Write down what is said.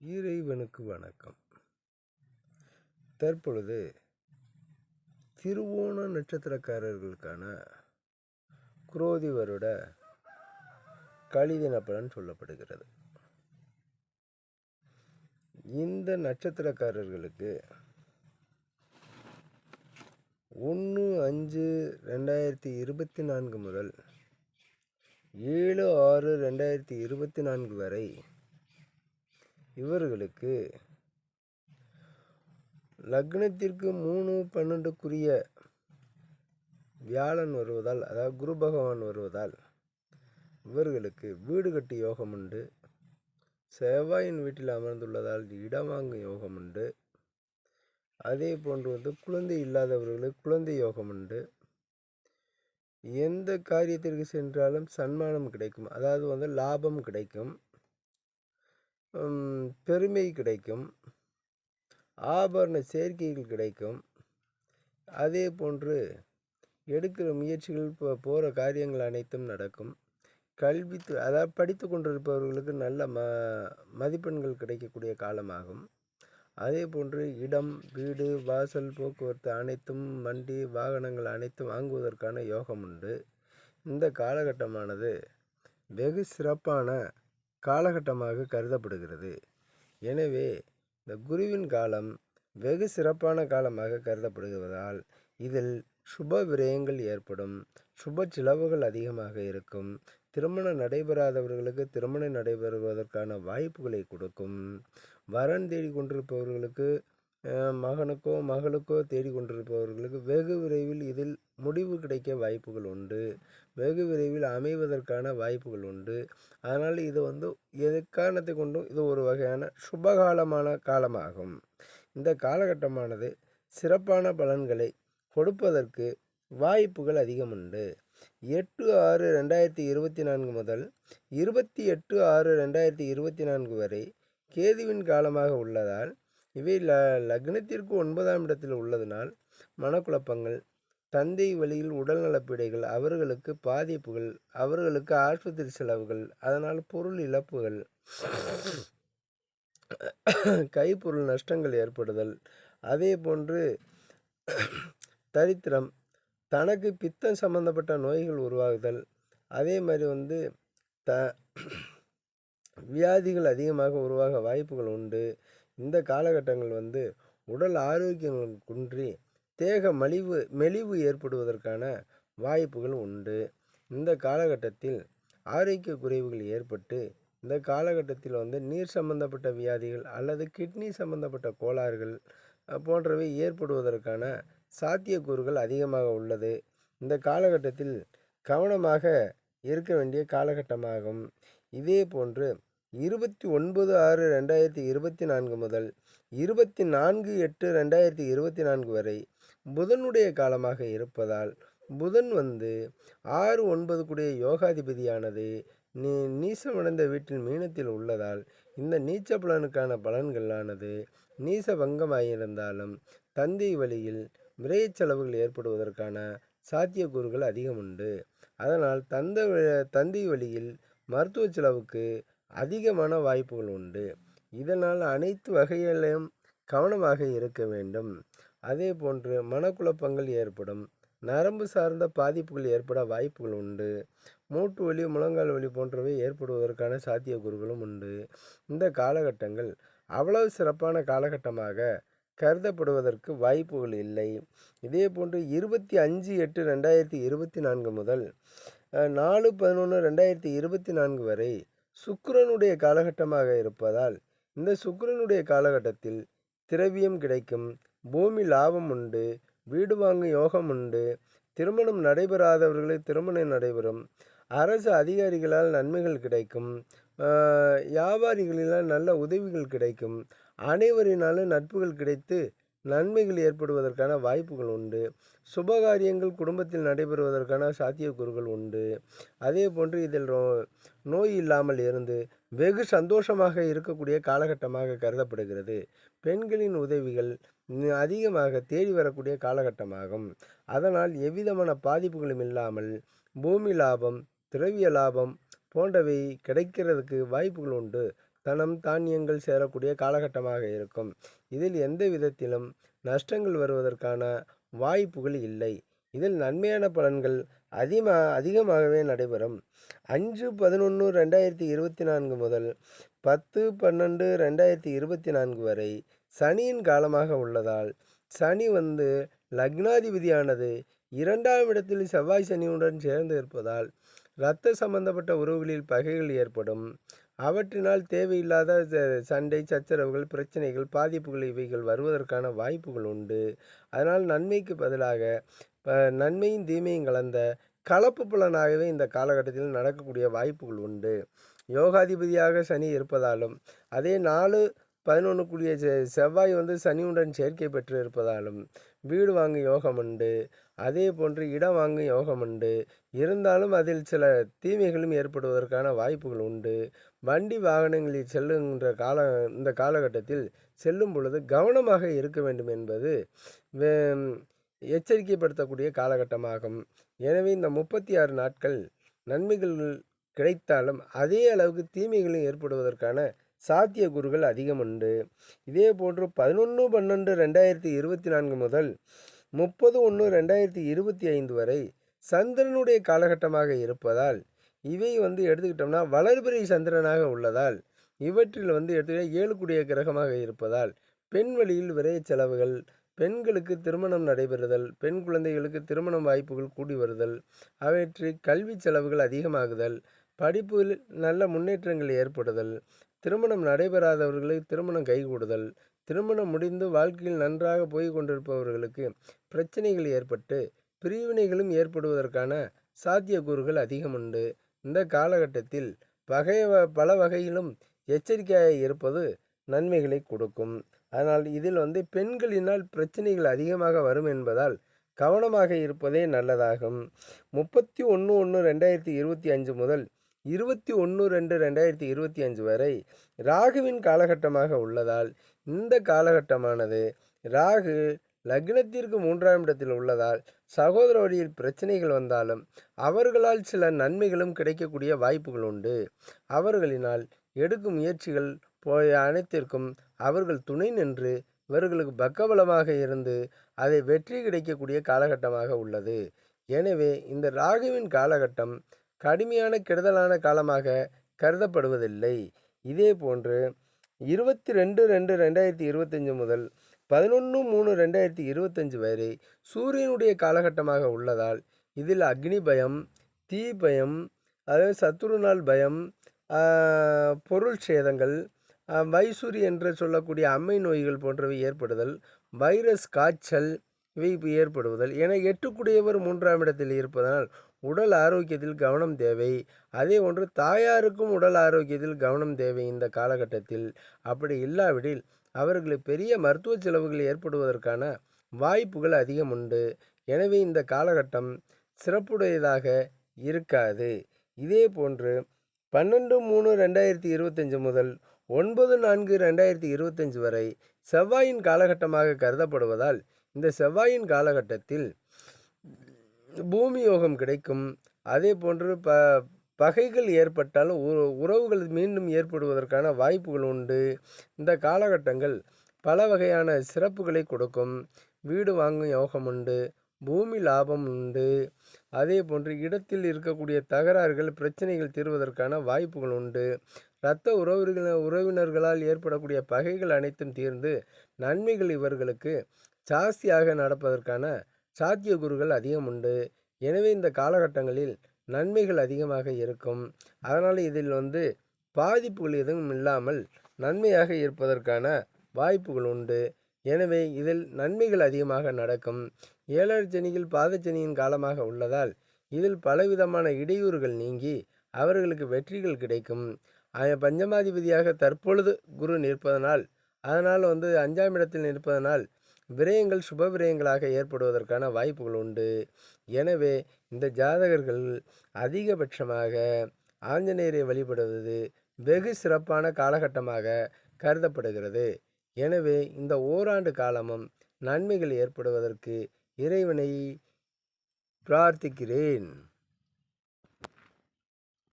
இறைவனுக்கு வணக்கம். தற்பொழுது திருவோண நட்சத்திரக்காரர்களுக்கான குரோதி வருட கழிதின பலன் சொல்லப்படுகிறது. இந்த நட்சத்திரக்காரர்களுக்கு ஒன்று அஞ்சு ரெண்டாயிரத்தி இருபத்தி நான்கு முதல் ஏழு ஆறு ரெண்டாயிரத்தி இருபத்தி நான்கு வரை இவர்களுக்கு லக்னத்திற்கு மூணு பன்னெண்டுக்குரிய வியாழன் வருவதால் அதாவது குரு பகவான் வருவதால் இவர்களுக்கு வீடு கட்டு யோகம் உண்டு. செவ்வாயின் வீட்டில் அமர்ந்துள்ளதால் இடம் வாங்கும் யோகம் உண்டு. அதே போன்று வந்து குழந்தை இல்லாதவர்களுக்கு குழந்தை யோகம் உண்டு. எந்த காரியத்திற்கு சென்றாலும் சன்மானம் கிடைக்கும். அதாவது வந்து லாபம் கிடைக்கும். பெருமை கிடைக்கும். ஆபரண சேர்க்கைகள் கிடைக்கும். அதே போன்று எடுக்கிற முயற்சிகள் இப்போ போகிற காரியங்கள் அனைத்தும் நடக்கும். கல்வி து- அதாவது படித்து கொண்டிருப்பவர்களுக்கு நல்ல ம மதிப்பெண்கள் கிடைக்கக்கூடிய காலமாகும். அதே போன்று இடம் வீடு வாசல் போக்குவரத்து அனைத்தும் வண்டி வாகனங்கள் அனைத்தும் வாங்குவதற்கான யோகம் உண்டு. இந்த காலகட்டமானது வெகு சிறப்பான காலகட்டமாக கருதப்படுகிறது. எனவே இந்த குருவின் காலம் வெகு சிறப்பான காலமாக கருதப்படுவதால் இதில் சுப விரயங்கள் ஏற்படும் சுப செலவுகள் அதிகமாக இருக்கும் திருமணம் நடைபெறாதவர்களுக்கு திருமணம் நடைபெறுவதற்கான வாய்ப்புகளை கொடுக்கும் வரன் தேடி கொண்டிருப்பவர்களுக்கு மகனுக்கோ மகளுக்கோ தேடிக்கொண்டிருப்பவர்களுக்கு வெகு விரைவில் இதில் முடிவு கிடைக்க வாய்ப்புகள் உண்டு. வெகு விரைவில் அமைவதற்கான வாய்ப்புகள் உண்டு. அதனால் இது வந்து எக்காரணத்தை கொண்டும் இது ஒரு வகையான சுபகாலமான காலமாகும். இந்த காலகட்டமானது சிறப்பான பலன்களை கொடுப்பதற்கு வாய்ப்புகள் அதிகம் உண்டு. எட்டு ஆறு ரெண்டாயிரத்தி இருபத்தி நான்கு முதல் இருபத்தி எட்டு ஆறு ரெண்டாயிரத்தி இருபத்தி நான்கு வரை கேதுவின் காலமாக உள்ளதால் இவை ல லக்னத்திற்கு ஒன்பதாம் இடத்தில் உள்ளதனால் மனக்குழப்பங்கள் தந்தை வழியில் உடல்நலப்பீடைகள் அவர்களுக்கு பாதிப்புகள் அவர்களுக்கு ஆஸ்பத்திரி செலவுகள் அதனால் பொருள் இழப்புகள் கைப்பொருள் நஷ்டங்கள் ஏற்படுதல் அதே போன்று தரித்திரம் தனக்கு பித்தம் சம்பந்தப்பட்ட நோய்கள் உருவாகுதல் அதே மாதிரி வந்து த வியாதிகள் அதிகமாக உருவாக வாய்ப்புகள் உண்டு. இந்த காலகட்டங்கள் வந்து உடல் ஆரோக்கியம் குன்றி தேக மலிவு மெலிவு ஏற்படுவதற்கான வாய்ப்புகள் உண்டு. இந்த காலகட்டத்தில் ஆரோக்கிய குறைவுகள் ஏற்பட்டு இந்த காலகட்டத்தில் வந்து நீர் சம்பந்தப்பட்ட வியாதிகள் அல்லது கிட்னி சம்பந்தப்பட்ட கோளாறுகள் போன்றவை ஏற்படுவதற்கான சாத்தியக்கூறுகள் அதிகமாக உள்ளது. இந்த காலகட்டத்தில் கவனமாக இருக்க வேண்டிய காலகட்டமாகும். இதே போன்று இருபத்தி ஒன்பது ஆறு ரெண்டாயிரத்தி இருபத்தி நான்கு முதல் இருபத்தி நான்கு எட்டு ரெண்டாயிரத்தி இருபத்தி நான்கு வரை புதனுடைய காலமாக இருப்பதால் புதன் வந்து ஆறு ஒன்பது கூடிய யோகாதிபதியானது. நீ நீசமடைந்த வீட்டில் மீனத்தில் உள்ளதால் இந்த நீச்ச பலனுக்கான பலன்களானது நீச பங்கமாயிருந்தாலும் தந்தை வழியில் விரயச் செலவுகள் ஏற்படுவதற்கான சாத்தியக்கூறுகள் அதிகம் உண்டு அதனால் தந்த தந்தை வழியில் மருத்துவ செலவுக்கு அதிகமான வாய்ப்புகள் உண்டு. இதனால் அனைத்து வகையிலும் கவனமாக இருக்க வேண்டும். அதே போன்று மனக்குழப்பங்கள் ஏற்படும். நரம்பு சார்ந்த பாதிப்புகள் ஏற்பட வாய்ப்புகள் உண்டு. மூட்டு வலி முழங்கால் வலி போன்றவை ஏற்படுவதற்கான சாத்தியக்கூறுகளும் உண்டு. இந்த காலகட்டங்கள் அவ்வளவு சிறப்பான காலகட்டமாக கருதப்படுவதற்கு வாய்ப்புகள் இல்லை. இதே போன்று இருபத்தி அஞ்சு எட்டு ரெண்டாயிரத்தி இருபத்தி நான்கு முதல் நாலு பதினொன்று ரெண்டாயிரத்தி இருபத்தி நான்கு வரை சுக்கிரனுடைய காலகட்டமாக இருப்பதால் இந்த சுக்கிரனுடைய காலகட்டத்தில் திரவியம் கிடைக்கும் பூமி லாபம் உண்டு வீடு வாங்கும் யோகம் உண்டு திருமணம் நடைபெறாதவர்களை திருமணம் நடைபெறும் அரசு அதிகாரிகளால் நன்மைகள் கிடைக்கும் வியாபாரிகளால் நல்ல உதவிகள் கிடைக்கும் அனைவரினாலும் நட்புகள் கிடைத்து நன்மைகள் ஏற்படுவதற்கான வாய்ப்புகள் உண்டு. சுபகாரியங்கள் குடும்பத்தில் நடைபெறுவதற்கான சாத்தியக்கூறுகள் உண்டு. அதே போன்று இதில் ரோ- நோய் இல்லாமல் இருந்து வெகு சந்தோஷமாக இருக்கக்கூடிய காலகட்டமாக கருதப்படுகிறது. பெண்களின் உதவிகள் அதிகமாக தேடி வரக்கூடிய காலகட்டமாகும். அதனால் எவ்விதமான பாதிப்புகளும் இல்லாமல் பூமி லாபம் திரவிய லாபம் போன்றவை கிடைக்கிறதுக்கு வாய்ப்புகள் உண்டு. தனம் தானியங்கள் சேரக்கூடிய காலகட்டமாக இருக்கும். இதில் எந்த விதத்திலும் நஷ்டங்கள் வருவதற்கான வாய்ப்புகள் இல்லை. இதில் நன்மையான பலன்கள் அதிகமா அதிகமாகவே நடைபெறும். அஞ்சு பதினொன்று ரெண்டாயிரத்தி இருபத்தி நான்கு முதல் பத்து பன்னெண்டு ரெண்டாயிரத்தி இருபத்தி நான்கு வரை சனியின் காலமாக உள்ளதால் சனி வந்து லக்னாதிபதியானது. இரண்டாம் இடத்தில் செவ்வாய் சனியுடன் சேர்ந்து இருப்பதால் இரத்த சம்பந்தப்பட்ட உறவுகளில் பகைகள் ஏற்படும். அவற்றினால் தேவையில்லாத ச- சண்டை சச்சரவுகள் பிரச்சனைகள் பாதிப்புகள் இவைகள் வருவதற்கான வாய்ப்புகள் உண்டு. அதனால் நன்மைக்கு பதிலாக நன்மையும் தீமையும் கலந்த கலப்பு புலனாகவே இந்த காலகட்டத்தில் நடக்கக்கூடிய வாய்ப்புகள் உண்டு. யோகாதிபதியாக சனி இருப்பதாலும் அதே நாலு பதினொன்றுக்குரிய செ- செவ்வாய் வந்து சனியுடன் சேர்க்கை பெற்று இருப்பதாலும் வீடு வாங்கும் யோகம் உண்டு. அதே போன்று இடம் வாங்கும் யோகம் உண்டு. இருந்தாலும் அதில் சில தீமைகளும் ஏற்படுவதற்கான வாய்ப்புகள் உண்டு. வண்டி வாகனங்களில் செல்லுகின்ற கால இந்த காலகட்டத்தில் செல்லும் பொழுது கவனமாக இருக்க வேண்டும் என்பது எச்சரிக்கைப்படுத்தக்கூடிய காலகட்டமாகும். எனவே இந்த முப்பத்தி ஆறு நாட்கள் நன்மைகள் கிடைத்தாலும் அதே அளவுக்கு தீமைகளும் ஏற்படுவதற்கான சாத்தியக்கூறுகள் அதிகம் உண்டு இதே போன்று பதினொன்று பன்னெண்டு ரெண்டாயிரத்தி இருபத்தி நான்கு முதல் முப்பது ஒன்று ரெண்டாயிரத்தி இருபத்தி ஐந்து வரை சந்திரனுடைய காலகட்டமாக இருப்பதால் இவை வந்து எடுத்துக்கிட்டோம்னா வளர்பிறை சந்திரனாக உள்ளதால் இவற்றில் வந்து எடுத்துக்கிட்ட ஏழுக்குடிய கிரகமாக இருப்பதால் பெண் வழியில் விரைய செலவுகள் பெண்களுக்கு திருமணம் நடைபெறுதல் பெண் குழந்தைகளுக்கு திருமணம் வாய்ப்புகள் கூடி வருதல் அவற்றில் கல்வி செலவுகள் அதிகமாகுதல் படிப்பில் நல்ல முன்னேற்றங்கள் ஏற்படுதல் திருமணம் நடைபெறாதவர்களுக்கு திருமணம் கைகூடுதல். திருமணம் முடிந்து வாழ்க்கையில் நன்றாக போய் கொண்டிருப்பவர்களுக்கு பிரச்சனைகள் ஏற்பட்டு பிரிவினைகளும் ஏற்படுவதற்கான சாத்தியக்கூறுகள் அதிகம் உண்டு இந்த காலகட்டத்தில் வகை பல வகையிலும் எச்சரிக்கையாக இருப்பது நன்மைகளை கொடுக்கும். அதனால் இதில் வந்து பெண்களினால் பிரச்சனைகள் அதிகமாக வரும் என்பதால் கவனமாக இருப்பதே நல்லதாகும். முப்பத்தி ஒன்று ஒன்று ரெண்டாயிரத்தி இருபத்தி அஞ்சு முதல் இருபத்தி ஒன்று ரெண்டு ரெண்டாயிரத்தி இருபத்தி அஞ்சு வரை ராகுவின் காலகட்டமாக உள்ளதால் இந்த காலகட்டமானது ராகு லக்னத்திற்கு மூன்றாம் இடத்தில் உள்ளதால் சகோதர வழியில் பிரச்சனைகள் வந்தாலும் அவர்களால் சில நன்மைகளும் கிடைக்கக்கூடிய வாய்ப்புகள் உண்டு. அவர்களினால் எடுக்கும் முயற்சிகள் போய அனைத்திற்கும் அவர்கள் துணை நின்று இவர்களுக்கு பக்கபலமாக இருந்து அதை வெற்றி கிடைக்கக்கூடிய காலகட்டமாக உள்ளது. எனவே இந்த ராகுவின் காலகட்டம் கடுமையான கெடுதலான காலமாக கருதப்படுவதில்லை. இதே போன்று இருபத்தி ரெண்டு ரெண்டு ரெண்டாயிரத்தி இருபத்தஞ்சு முதல் பதினொன்று மூணு ரெண்டாயிரத்தி இருபத்தஞ்சு வரை சூரியனுடைய காலகட்டமாக உள்ளதால் இதில் அக்னி பயம் தீ பயம் அதாவது சத்துருநாள் பயம் பொருள் சேதங்கள் வைசூரி என்று சொல்லக்கூடிய அம்மை நோய்கள் போன்றவை ஏற்படுதல் வைரஸ் காய்ச்சல் இவை இப்ப ஏற்படுவதல். என எட்டுக்குடையவர் மூன்றாம் இடத்தில் இருப்பதனால் உடல் ஆரோக்கியத்தில் கவனம் தேவை. அதே ஒன்று தாயாருக்கும் உடல் ஆரோக்கியத்தில் கவனம் தேவை இந்த காலகட்டத்தில். அப்படி இல்லாவிடில் அவர்களுக்கு பெரிய மருத்துவ செலவுகள் ஏற்படுவதற்கான வாய்ப்புகள் அதிகம் உண்டு. எனவே இந்த காலகட்டம் சிறப்புடையதாக இருக்காது. இதே போன்று பன்னெண்டு மூணு ரெண்டாயிரத்தி இருபத்தஞ்சு முதல் ஒன்பது நான்கு ரெண்டாயிரத்தி இருபத்தஞ்சு வரை செவ்வாயின் காலகட்டமாக கருதப்படுவதால் இந்த செவ்வாயின் காலகட்டத்தில் பூமி யோகம் கிடைக்கும். அதே போன்று ப பகைகள் ஏற்பட்டாலும் உ- உறவுகள் மீண்டும் ஏற்படுவதற்கான வாய்ப்புகள் உண்டு. இந்த காலகட்டங்கள் பல வகையான சிறப்புகளை கொடுக்கும். வீடு வாங்கும் யோகம் உண்டு பூமி லாபம் உண்டு. அதே போன்று இடத்தில் இருக்கக்கூடிய தகராறுகள் பிரச்சனைகள் தீர்வதற்கான வாய்ப்புகள் உண்டு. இரத்த உறவினர் உறவினர்களால் ஏற்படக்கூடிய பகைகள் அனைத்தும் தீர்ந்து நன்மைகள் இவர்களுக்கு ஜாஸ்தியாக நடப்பதற்கான சாத்தியக்கூறுகள் அதிகம் உண்டு. எனவே இந்த காலகட்டங்களில் நன்மைகள் அதிகமாக இருக்கும். அதனால் இதில் வந்து பாதிப்புகள் எதுவும் இல்லாமல் நன்மையாக இருப்பதற்கான வாய்ப்புகள் உண்டு. எனவே இதில் நன்மைகள் அதிகமாக நடக்கும். ஏழரை சனியில் பாதச்சனியின் காலமாக உள்ளதால் இதில் பலவிதமான இடையூறுகள் நீங்கி அவர்களுக்கு வெற்றிகள் கிடைக்கும். பஞ்சமாதிபதியாக தற்பொழுது குரு நிற்பதனால் அதனால் வந்து அஞ்சாம் இடத்தில் நிற்பதனால் விரயங்கள் சுப விரயங்களாக ஏற்படுவதற்கான வாய்ப்புகள் உண்டு. எனவே இந்த ஜாதகர்கள் அதிகபட்சமாக ஆஞ்சநேயரை வழிபடுவது வெகு சிறப்பான காலகட்டமாக கருதப்படுகிறது. எனவே இந்த ஓராண்டு காலமும் நன்மைகள் ஏற்படுவதற்கு இறைவனை பிரார்த்திக்கிறேன்.